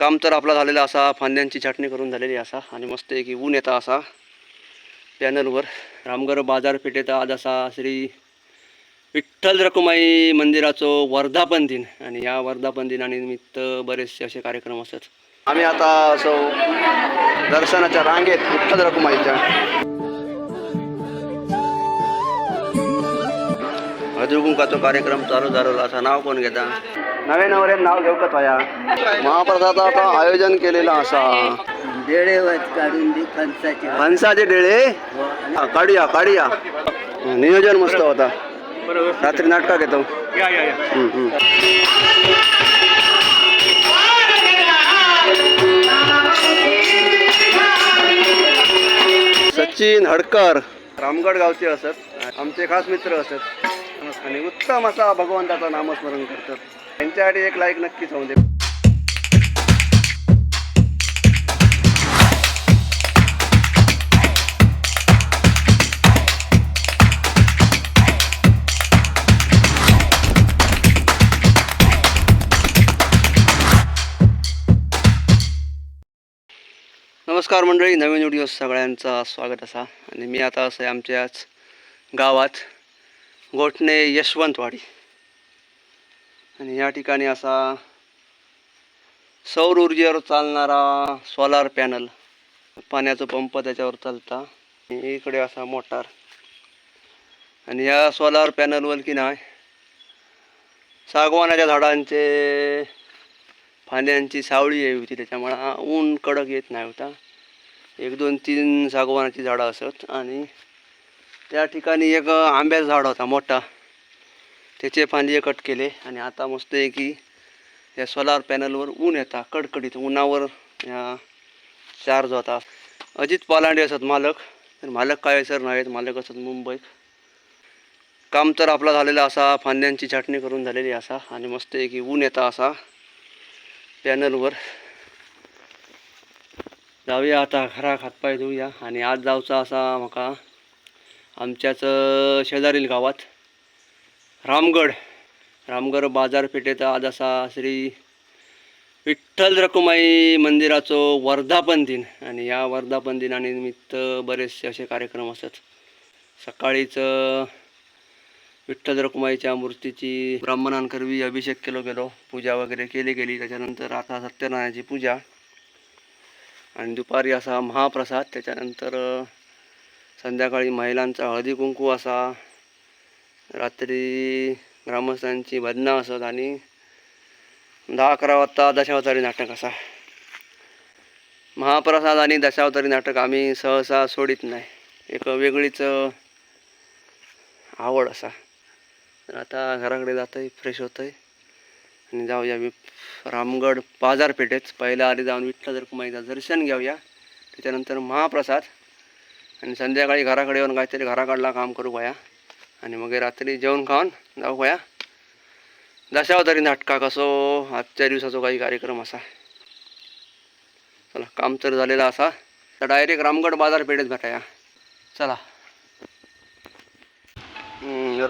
काम तर आपला झालेला असा फांद्यांची छाटणी करून झालेली असा आणि मस्त एक ऊन येता असा. पॅनलवर रामगर बाजारपेठेत आज असा श्री विठ्ठल रखुमाई मंदिराचो वर्धापन दिन आणि या वर्धापन दिनानिमित्त बरेचसे असे कार्यक्रम असत आम्ही आता असो दर्शनाच्या रांगेत विठ्ठल रखुमाईच्या हळदीकुंकाचो कार्यक्रम चालू झालेला असा नाव कोण घेता नवे नवरे नाव घेऊ का तया महाप्रसादाचा आयोजन केलेला असा। देळेवत काढून दे फणसाचे फणसाचे डेळे हा, काढूया काढूया। नियोजन मस्त होता। रात्री नाटका घेतो. सचिन हडकर रामगड गावचे असत. आमचे खास मित्र असत. आणि उत्तम असा भगवंताचा नामस्मरण करतात. त्यांच्यासाठी एक लाईक नक्कीच होऊन दे. नमस्कार मंडळी नवीन व्हिडिओ सगळ्यांचं स्वागत असा. आणि मी आता असं आहे आमच्याच गावात. गोठणे यशवंतवाडी. आणि या ठिकाणी असा सौर ऊर्जेवर चालणारा सोलार पॅनल पाण्याचा पंप त्याच्यावर चालता. इकडे असा मोटार. आणि या सोलार पॅनलवर की नाही सागवानाच्या झाडांचे फांद्यांची सावळी आहे होती. त्याच्यामुळं ऊन कडक येत नाही होता. एक दोन तीन सागवानाची झाडं असत. आणि त्या ठिकाणी एक आंब्याचं झाड होता मोठा. त्याचे फांदे कट केले आणि आता मस्त आहे की या सोलार पॅनलवर ऊन येता कडकडीत उन्हावर या चार्ज होता. अजित पालांडे असत मालक. तर मालक काय सर नाहीत. मालक असत मुंबईत काम तर आपला झालेला असा फांद्यांची छाटणी करून झालेली असा आणि मस्त आहे की ऊन येता असा पॅनलवर जाऊया आता घरा हातपाय धुऊया आणि आज जाऊचा असा म्हाका आमच्याच शेजारील गावात. रामगड. रामगड बाजारपेठेत आज असा श्री विठ्ठल रखुमाई मंदिराचो वर्धापन दिन. आणि या वर्धापन दिनानिमित्त बरेचसे असे कार्यक्रम असत. सकाळीच विठ्ठल रखुमाईच्या मूर्तीची ब्राह्मणांकरवी अभिषेक केलो गेलो. पूजा वगैरे केली गेली. त्याच्यानंतर आता सत्यनारायणाची पूजा. आणि दुपारी असा महाप्रसाद. त्याच्यानंतर संध्याकाळी महिलांचा हळदी कुंकू असा रात्री ग्रामस्थांची भजनं असत आणि दहा अकरा वाजता दशावतारी नाटक असा. महाप्रसाद आणि दशावतारी नाटक आम्ही सहसा सोडित नाही. एक वेगळीच आवड असा. तर आता घराकडे जात आहे फ्रेश होतं आहे आणि जाऊया वि रामगड बाजारपेठेत. पहिल्या आधी जाऊन विठ्ठल रखुमाईचं दर्शन घेऊया. त्याच्यानंतर महाप्रसाद. आणि संध्याकाळी घराकडे येऊन काहीतरी घराकडला काम करू गया आणि मग रात्री जेवण खाऊन जाऊ होया दशावतारी नाटका कसो आजच्या दिवसाचो काही कार्यक्रम असा. चला काम तर झालेलं असा. तर डायरेक्ट रामगड बाजारपेठेत भेटाया. चला.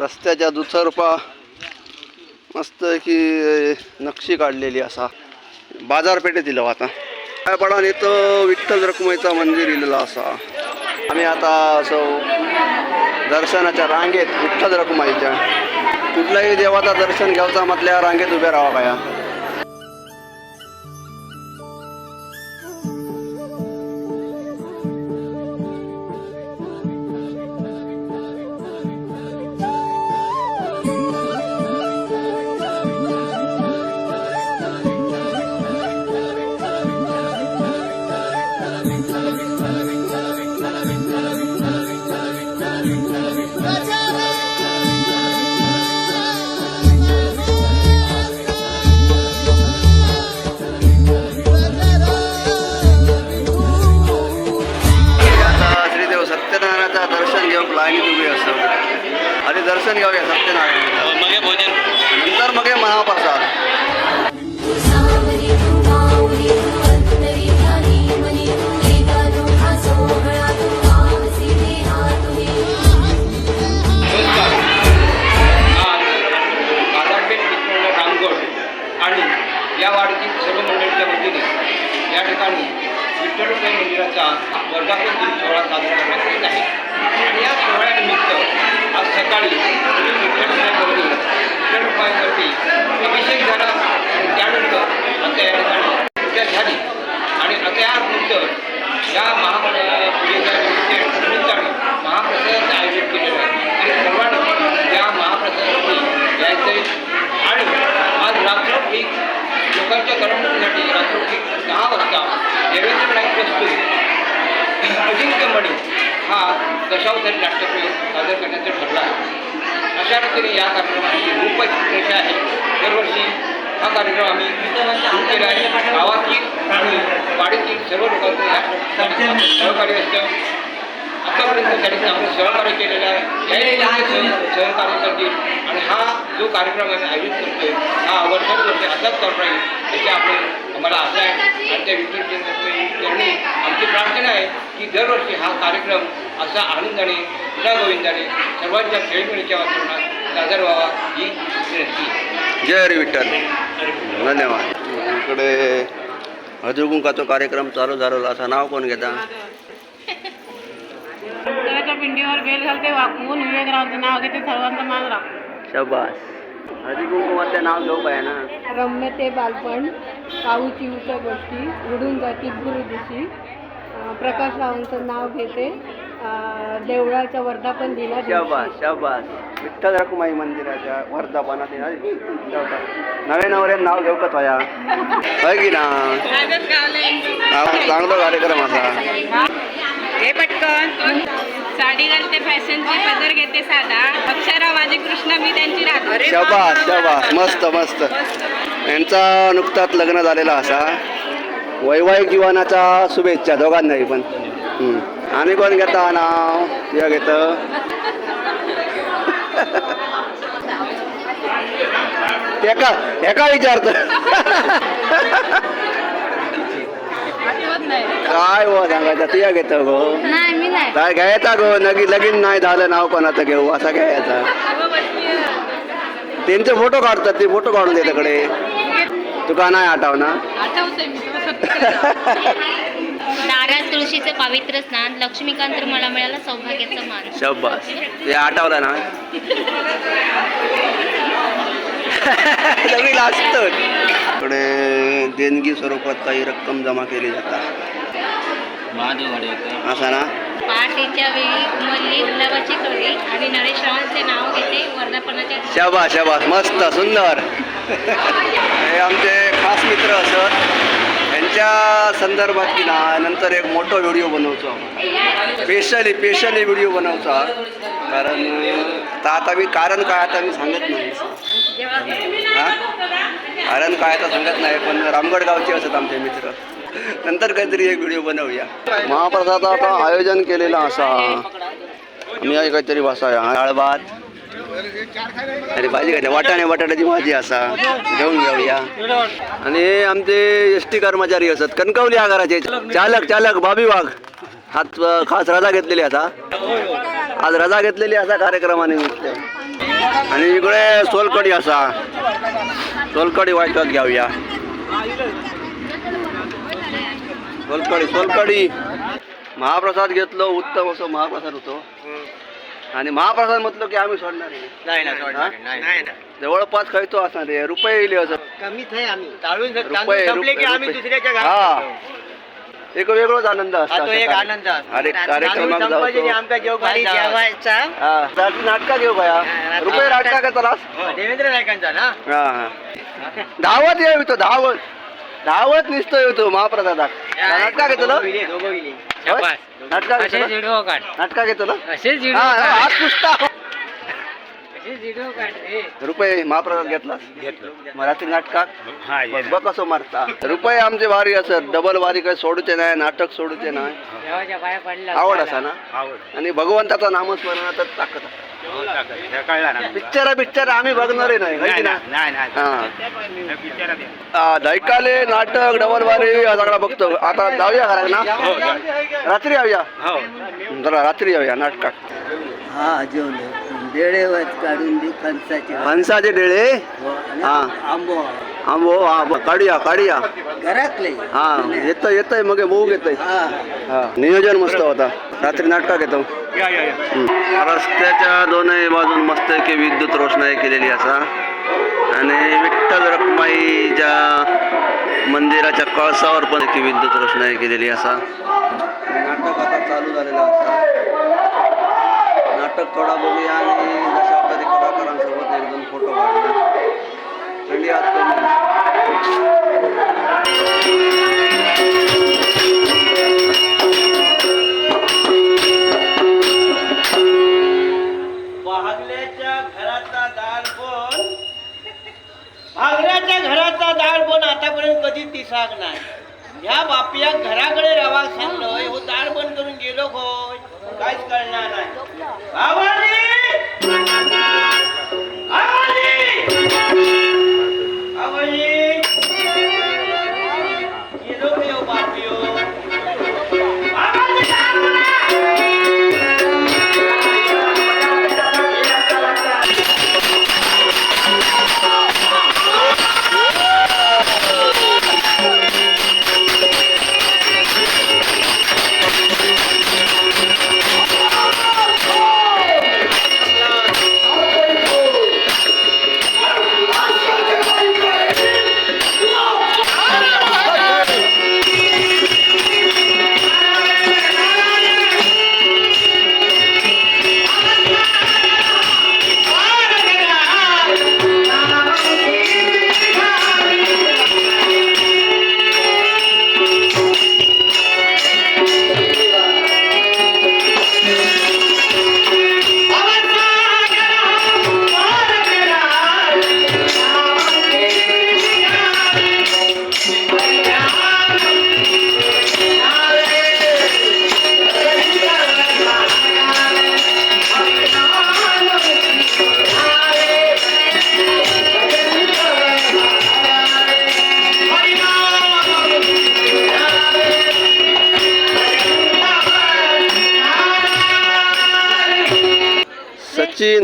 रस्त्याच्या दुसरपा मस्त की नक्षी काढलेली असा. बाजारपेठेत दिलं आता. काय पडान इथं विठ्ठल रखुमाईचा मंदिर इलेला असा. आम्ही आता असो दर्शनाच्या रांगेत विठ्ठल रखुमाईच्या. कुठल्याही देवाचा दर्शन घ्यायचा म्हटल्या रांगेत उभ्या राहा काय दर्शन घेऊया सत्यनारायणाचं मगे भोजन. नंतर मग महाप्रसाद. आणि या वाडीतील सर्व मंडळीच्या वतीने ठिकाणी विठ्ठल रुपये मंदिराचा वर्धापन दिन सोहळा साजरा करण्यात येत आहे. आणि या सोहळ्यानिमित्त आज सकाळी श्री विठ्ठल रुपये विठ्ठल रुपयावरती अभिषेक झाला. आणि त्यानंतर अतयार झाली. ठिकाणी पूजा झाली. आणि आता या या पूजेच्या निमित्ताने महाप्रसादाचं आयोजन केलेलं आहे. आणि सर्वांना या महाप्रसादासाठी यायचं आणि आज रात्रोठीक लोकांच्या करमणुकीसाठी रात्रोठीक दहा वाजता देवेंद्र नाईक कस्तुरी अजिंक्यमणी हा दशावतारी नाट्यप्रयोग सादर करण्याचा ठरला आहे. अशा रीतीने या कार्यक्रमाची रूपरेषा आहे? दरवर्षी हा कार्यक्रम आम्ही केला आहे. गावातील आणि वाडीतील सर्व लोकांचं या ठिकाणी सहकार्य असतं. आतापर्यंत त्यांनी चांगलं सहकार्य केलेलं आहे. सहकार्य करतील आणि हा जो कार्यक्रम आम्ही आयोजित करतोय हा वर्षानुवर्षे असाच करणार आहे याची आपण आम्हाला आशा आहे आणि त्या विठ्ठल आमची प्रार्थना आहे की दरवर्षी हा कार्यक्रम असा आनंदाने गोविंदाने सर्वांच्या खेळमेळीच्या वातावरणात सादर व्हावा ही विनंती. जय हरी विठ्ठल. धन्यवाद. इकडे हजरकुंकाचा कार्यक्रम चालू झालेला असा नाव कोण घेता? पिंडीवर बेल घालते वाकवून विवेकरावांचं नाव घेते सर्वांचा मान राख. शबास. हळदीकुंकुमातलं नाव घेऊ पाहिजे ना. रम्य ते बालपण. काऊ चिऊच्या गोष्टी उडून जाती गुरुदिशी प्रकाश रावांचं नाव घेते. देवळाच्या वर्धापन दिना शाबास शाबास. विठ्ठल रखुमाई मंदिराच्या येणार शाबास. नवे नवरे नाव घेऊ का थोया होय की ना? चांगला कार्यक्रम असा हे पटकन. साडी घालते फॅशनची पदर घेते साधा. अक्षरा माझी कृष्ण मी त्यांची राधा शाबास शाबास. मस्त मस्त. यांचा नुकताच लग्न झालेला असा. वैवाहिक जीवनाच्या शुभेच्छा दोघांनाही पण. आणि कोण घेता? नाव या घेत. एका एका विचारत. काय हो सांगायचं? तुया घेत गो. काय घ्यायचा गो? नगी लगीन नाही झालं नाव कोणाचं घेऊ? असा घ्यायचा. त्यांचे फोटो काढतात ते फोटो काढून त्याच्याकडे तुका नाही आठव ना मी तुला नारळ तुळशीचे पवित्र स्नान लक्ष्मीकांत मला मिळाला सौभाग्याचा मान. शब्बास ते आठवलं ना? सगळी इकडे देणगी स्वरूपात काही रक्कम जमा केली जातात असा ना? पहाटेच्या वेळी उमलली गुलाबाची कळी आणि नरेश रावांचे नाव घेते वर्धापनाच्या शाबा शाबास. मस्त सुंदर. हे आमचे खास मित्र असत यांच्या संदर्भात की ना नंतर एक मोठा व्हिडिओ बनवतो स्पेशली स्पेशली व्हिडिओ बनवतो कारण आता आता मी कारण काय आता मी सांगत नाही. हा? कारण काय आता सांगत नाही पण रामगड गावचे असत आमचे मित्र. नंतर काहीतरी एक व्हिडिओ बनवूया. महाप्रसादाचा आयोजन केलेला असा. मी काहीतरी बसाया डाळ भात. अरे भाजी काय वाटाणे बटाट्याची भाजी असा. घेऊन घेऊया आणि हे आमचे एस टी कर्मचारी असत. कणकवली आगाराचे. चालक चालक बाबी वाघ. हात खास रजा घेतलेली आता. आज रजा घेतलेली असा कार्यक्रमानिमित्त आणि इकडे सोलकडी असा. सोलकडी वाटत घेऊया सोलकडी सोलकडी महाप्रसाद घेतलो उत्तम असं महाप्रसाद होतो. आणि महाप्रसाद म्हटलं की आम्ही सोडणार नाही. नाही जवळपास खायचो असणार रे? रुपये येईल असं. कमीच आहे आम्ही. टाळून रुपये रुपये हा. एक वेगळाच आनंद असतो तो एक आनंद असतो. अरे कार्यक्रमात संपादने जाऊ आमका जेवण जेवायचा. नाटका घेऊ बया रुपये नाटका का चला देवेंद्र नायकांचा ना? हा हा. धावत येऊ तो धावत. धावत निसतो येतो महाप्रसादात नाटका घेतलं नाटका घेतलं नाटका घेतलं हात पुसता. रुपये महाप्रसाद घेतला? मग रात्री नाटकात? बघ कसं मारता. रुपये आमचे वारी असत. डबल वारी काही सोडूचे नाही नाटक सोडूचे नाही. आवड असा ना? आणि भगवंताचा नामस्मरणातच ताकद पिक्चर पिक्चर आम्ही बघणारे नाही है. हा दैकाले नाटक डबल वारी हा सगळा बघतो. आता जाऊया घरात ना? रात्री येऊया जरा रात्री येऊया नाटकात. हा जेवलो देळेवत काढून फणसाचे फणसाचे डेळे हो, हा. आंबो हा हा काढूया काढूया. घरातले. हा येतंय येतंय मग बघू येतंय हा. हा. नियोजन मस्त होता. रात्री येतो हम्म. रस्त्याच्या दोनही बाजून मस्त की विद्युत रोषणाई केलेली असा. आणि विठ्ठल रखमाईच्या मंदिराच्या कळसावर पण की विद्युत रोषणाई केलेली असा. नाटक आता चालू झालेलं असा नाटक थोडा बघूया आणि दशावतारी कलाकारांसोबत एक दोन फोटो काढूया. कधी दिसाक नाही. ह्या बापया घराकडे रवा सांगलोय हो दार बंद करून गेलो होय काहीच कळणार नाही.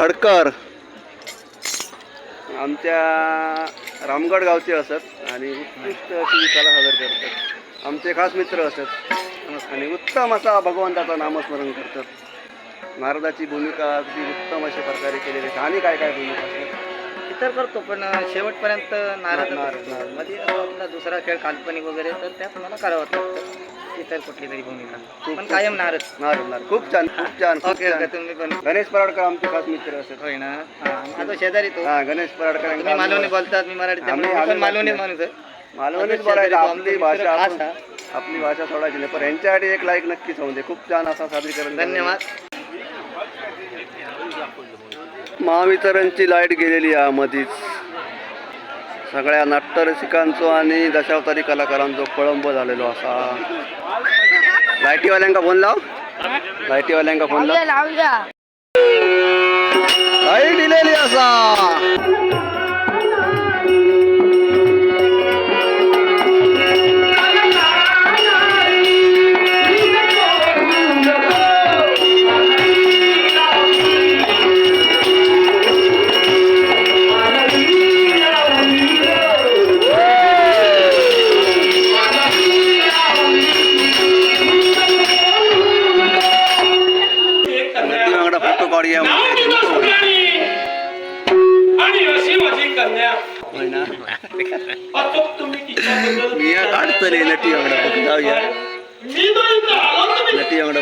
हडकर. आमच्या रामगड गावचे असत आणि उत्कृष्ट अशी कला सादर करतात. आमचे खास मित्र असत. आणि उत्तम असा भगवंताचं नामस्मरण करतात. नारदाची भूमिका अगदी उत्तम अशा प्रकारे केलेली आहे. आणि काय काय भूमिका असतात? इतर करतो पण शेवटपर्यंत नाराज नाराज, नाराज. मध्ये आपला दुसरा खेळ काल्पनिक वगैरे तर त्यात मला करावं लागतं इतर कुठली तरी भूमिका पण कायम नाराज नारद नारद. खूप छान खूप छान खूप ओके ओके छान तुम्ही पण. गणेश पराडकर आमचे खास मित्र असत होय ना? हा, माझा शेजारी तो. हा गणेश पराडकर तुम्ही मालवणी बोलतात मी मराठी आम्ही- त्यामुळे मी पण आम्ही मालवणी. माणूस आहे. मालवणीच बोलायचं आपली भाषा खास आपण- आपली भाषा सोडायची नाही पण यांच्यासाठी एक लाईक नक्कीच होऊन दे. खूप छान असा सादरीकरण. धन्यवाद. महावितरणची लाइट गेलेली आहे मधीच सगळ्या नाट्यरसिकांचो आणि दशावतारी कलाकारांचो कळंब झालेलो असा. लाईटीवाल्यांका फोन लाव. लाईटीवाल्यांका फोन लाव. लाइट दिलेली असा. काढतले नटी वांगडा फोटो जाऊया मी तो इथं आलो तुम्ही नटी वांगडा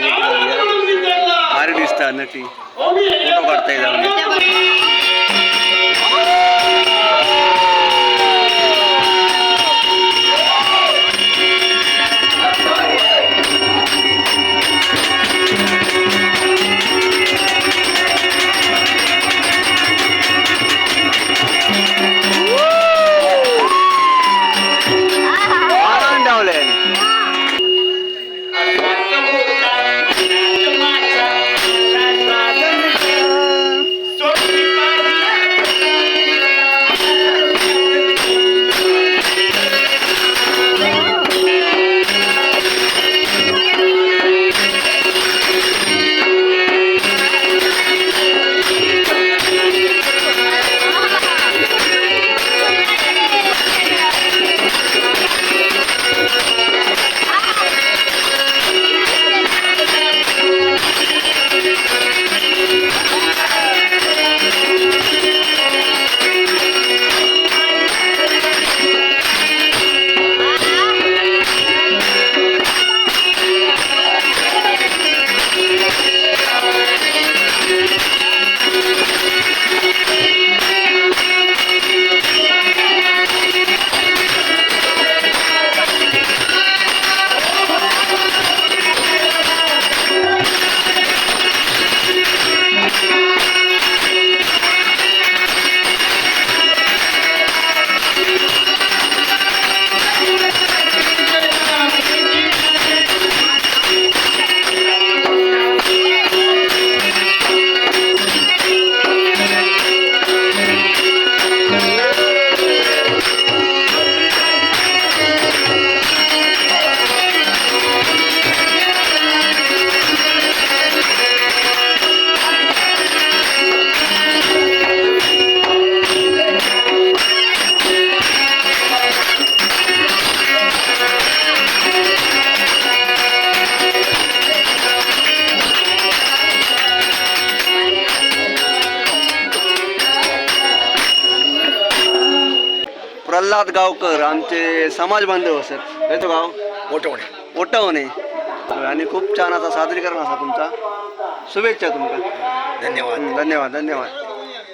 प्रसाद गावकर आमचे समाज बांधव असत येतो गाव? मोठवणे ओटवणे. आणि खूप छान असा सादरीकरण असा तुमचा. शुभेच्छा तुमका धन्यवाद. हं, धन्यवाद धन्यवाद.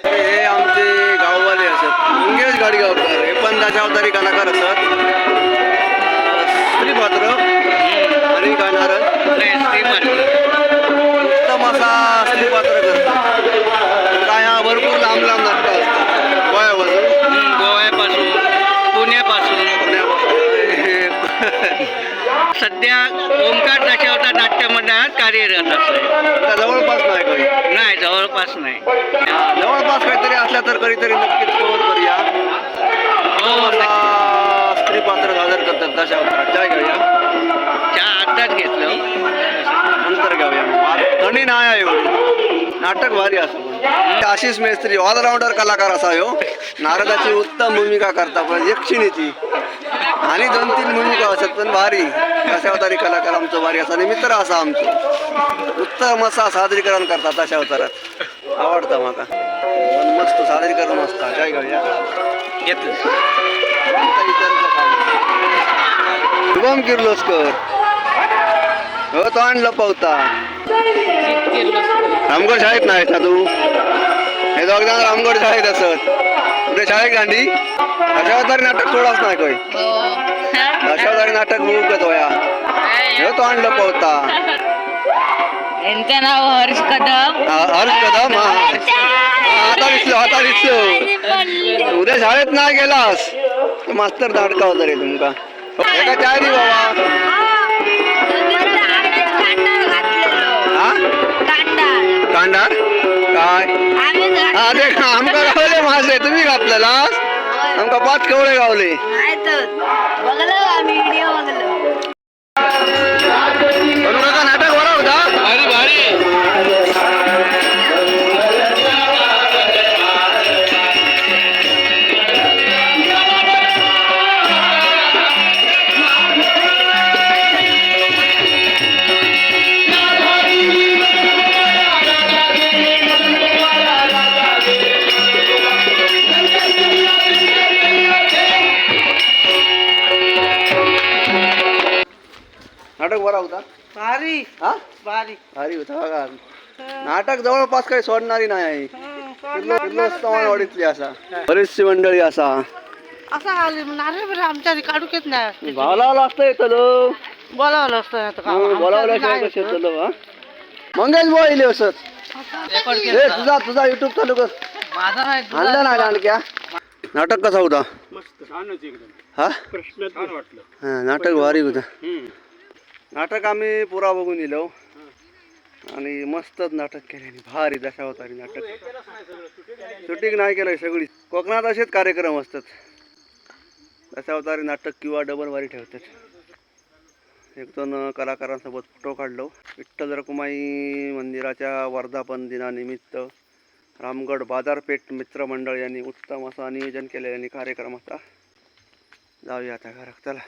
हे आमचे गाववाले असत मंगेश गाडीगावकर हे पण दशावतारी कलाकार असत श्रीपात्र आणि गाणार उत्तम असा श्रीपात्र करतात काय हा भरपूर लांब लांब नाटकं मंडळात कार्यरत असते जवळपास नाही काही नाही जवळपास नाही. जवळपास काहीतरी असल्या तर कधीतरी नक्कीच कवर करूया. हो स्त्री पात्र सादर करतात. तशा अवतारात काय घेऊया चहा आत्ताच घेतलं. नंतर घेऊया मग थंडी नाही आहे एवढी. नाटक भारी असं आशिष मेस्त्री ऑलराऊंडर कलाकार असा ह्यो नारदाची उत्तम भूमिका करता. पण यक्षिणीची आणि दोन तीन भूमिका असत पण भारी तशा अवतारी कलाकार आमचं भारी असा आणि मित्र असा आमचं. उत्तम असा सादरीकरण करतात तशा अवतारात. आवडतं माका. पण मस्त सादरीकरण असतं. काय घेतलं. काम. शुभम किर्लोस्कर. हो तो आणलं पावता. रामगड शाळेत नाही ना तू हे दोघ रामगड शाळेत असत. कुठे शाळेत गांधी? अशावतारी नाटक सोडाच नाही काही अशावतारी नाटक होया हे तो आणलं पावता यांचं नाव हर्ष कदम. हा, हर्ष कदम हा. हा, आता दिसलो आता दिसलो. उद्या शाळेत नाही गेलास? तर मास्तर धाडका होता रे तुमका एका चाय दी बाबा. हा? कांडार काय? हा ते आमका गावले मासे. तुम्ही घातलेला आमका पाच कवळे गावले. पण नाटक बरा होता? भारी हा? भारी भारी होता बघा. नाटक जवळपास काही सोडणारी नाही असा. बरीचशी मंडळी असा. असं आले नारे बरं आमच्या काढू घेत नाही. भावला लागतं येतलो बोलावलं असतं येतलो हा? मंगेश भाऊ इले असत. तुझा तुझा युट्यूब चालू कर. माझा नाही आणलं नाही आणक्या नाटक कसा होता? हा? हा नाटक भारी होता. नाटक आम्ही पुरा बघून दिलो हो. आणि मस्तच नाटक केले भारी दशावतारी नाटक. शूटिंग नाही केलं सगळी. कोकणात असेच कार्यक्रम असतात. दशावतारी नाटक किंवा डबल वारी ठेवतात. एक दोन कलाकारांसोबत फोटो काढलो. विठ्ठल रकुमाई मंदिराच्या वर्धापन दिनानिमित्त रामगड बाजारपेठ मित्रमंडळ यांनी उत्तम असं नियोजन केलेल्या कार्यक्रमाचा जाऊया आता घरात. चला.